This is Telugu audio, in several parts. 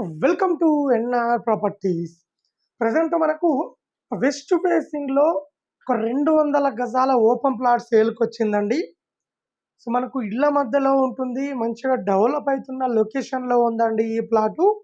Welcome to NR properties. Present మనకు వెస్ట్ ఫేసింగ్లో ఒక రెండు వందల గజాల ఓపెన్ ప్లాట్ సేల్కి వచ్చిందండి. సో మనకు ఇళ్ళ మధ్యలో ఉంటుంది. మంచిగా డెవలప్ అవుతున్న లొకేషన్లో ఉందండి ఈ ప్లాటు.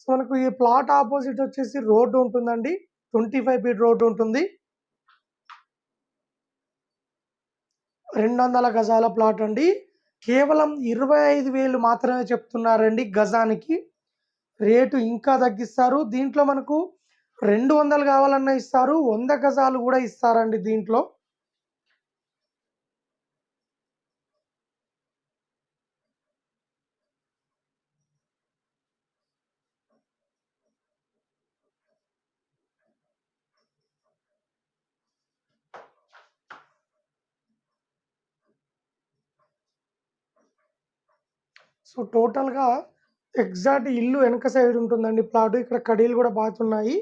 సో మనకు ఈ ప్లాట్ ఆపోజిట్ వచ్చేసి రోడ్డు ఉంటుందండి. ట్వంటీ ఫైవ్ ఫీట్ రోడ్డు ఉంటుంది. రెండు వందల గజాల ప్లాట్ అండి. కేవలం ఇరవై ఐదు వేలు మాత్రమే చెప్తున్నారండి గజానికి. రేటు ఇంకా తగ్గిస్తారు. దీంట్లో మనకు రెండు వందలు కావాలన్నా ఇస్తారు. వంద గజాలు కూడా ఇస్తారండి దీంట్లో. సో టోటల్గా ఎగ్జాక్ట్ ఇల్లు వెనక సైడ్ ఉంటుందండి. ప్లాట్ ఇక్కడ కడీలు కూడా బాగున్నాయి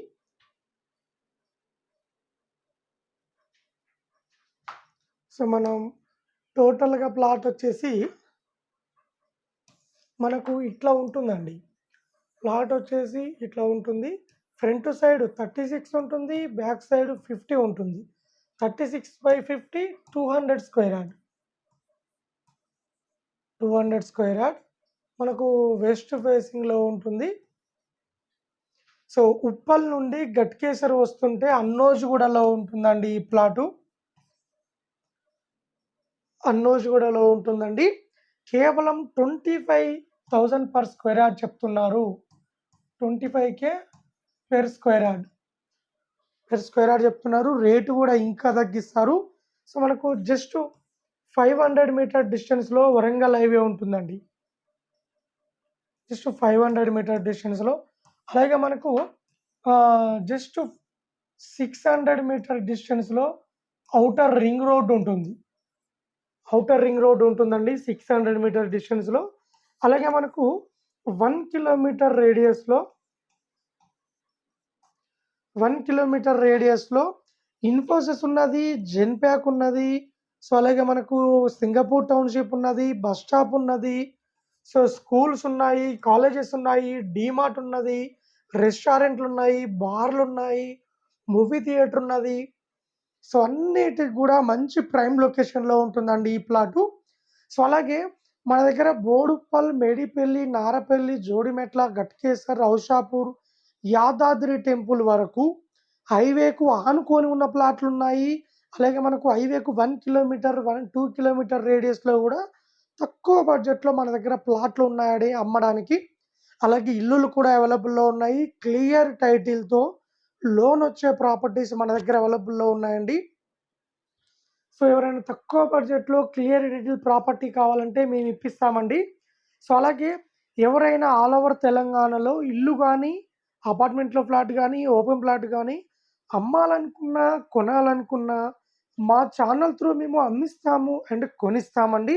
సో మనం టోటల్గా ప్లాట్ వచ్చేసి మనకు ఇట్లా ఉంటుందండి. ప్లాట్ వచ్చేసి ఇట్లా ఉంటుంది. ఫ్రంట్ సైడ్ థర్టీ సిక్స్ ఉంటుంది. బ్యాక్ సైడ్ ఫిఫ్టీ ఉంటుంది. Thirty six by fifty two hundred square yard. Two hundred square yard. మనకు వెస్ట్ ఫేసింగ్లో ఉంటుంది. సో ఉప్పల్ నుండి గట్కేసర్ వస్తుంటే అన్నోజ్గూడలో ఉంటుందండి ఈ ప్లాటు. అన్నోజ్గూడలో ఉంటుందండి. కేవలం twenty five thousand per square yard చెప్తున్నారు. Twenty five K per square yard per square yard చెప్తున్నారు. రేటు కూడా ఇంకా తగ్గిస్తారు. సో మనకు జస్ట్ ఫైవ్ హండ్రెడ్ మీటర్ డిస్టెన్స్లో వరంగల్ హైవే ఉంటుందండి. జస్ట్ ఫైవ్ హండ్రెడ్ మీటర్ డిస్టెన్స్లో అలాగే మనకు జస్ట్ సిక్స్ హండ్రెడ్ మీటర్ డిస్టెన్స్లో అవుటర్ రింగ్ రోడ్ ఉంటుంది. అవుటర్ రింగ్ రోడ్ ఉంటుందండి సిక్స్ హండ్రెడ్ మీటర్ డిస్టెన్స్లో అలాగే మనకు వన్ కిలోమీటర్ రేడియస్లో వన్ కిలోమీటర్ రేడియస్లో ఇన్ఫోసిస్ ఉన్నది జెన్ప్యాక్ ఉన్నది. సో అలాగే మనకు సింగపూర్ టౌన్షిప్ ఉన్నది బస్ స్టాప్ ఉన్నది. సో స్కూల్స్ ఉన్నాయి కాలేజెస్ ఉన్నాయి డీమార్ట్ ఉన్నది రెస్టారెంట్లు ఉన్నాయి బార్లు ఉన్నాయి మూవీ థియేటర్ ఉన్నది. సో అన్నిటికి కూడా మంచి ప్రైమ్ లొకేషన్లో ఉంటుందండి ఈ ప్లాటు. సో అలాగే మన దగ్గర బోడుప్పల్ మేడిపల్లి నారపల్లి జోడిమెట్ల గట్కేసర్ రౌషాపూర్ యాదాద్రి టెంపుల్ వరకు హైవేకు ఆనుకొని ఉన్న ప్లాట్లు ఉన్నాయి అలాగే మనకు హైవేకు one kilometre one two kilometre రేడియస్లో కూడా తక్కువ బడ్జెట్లో మన దగ్గర ప్లాట్లు ఉన్నాయని అమ్మడానికి. అలాగే ఇల్లులు కూడా అవైలబుల్లో ఉన్నాయి. క్లియర్ టైటిల్తో లోన్ వచ్చే ప్రాపర్టీస్ మన దగ్గర అవైలబుల్లో ఉన్నాయండి. సో ఎవరైనా తక్కువ బడ్జెట్లో క్లియర్ టైటిల్ ప్రాపర్టీ కావాలంటే మేము ఇప్పిస్తామండి. సో అలాగే ఎవరైనా ఆల్ ఓవర్ తెలంగాణలో ఇల్లు కానీ అపార్ట్మెంట్లో ఫ్లాట్ కానీ ఓపెన్ ఫ్లాట్ కానీ అమ్మాలనుకున్నా కొనాలనుకున్నా మా ఛానల్ త్రూ మేము అమ్మిస్తాము అండ్ కొనిస్తామండి.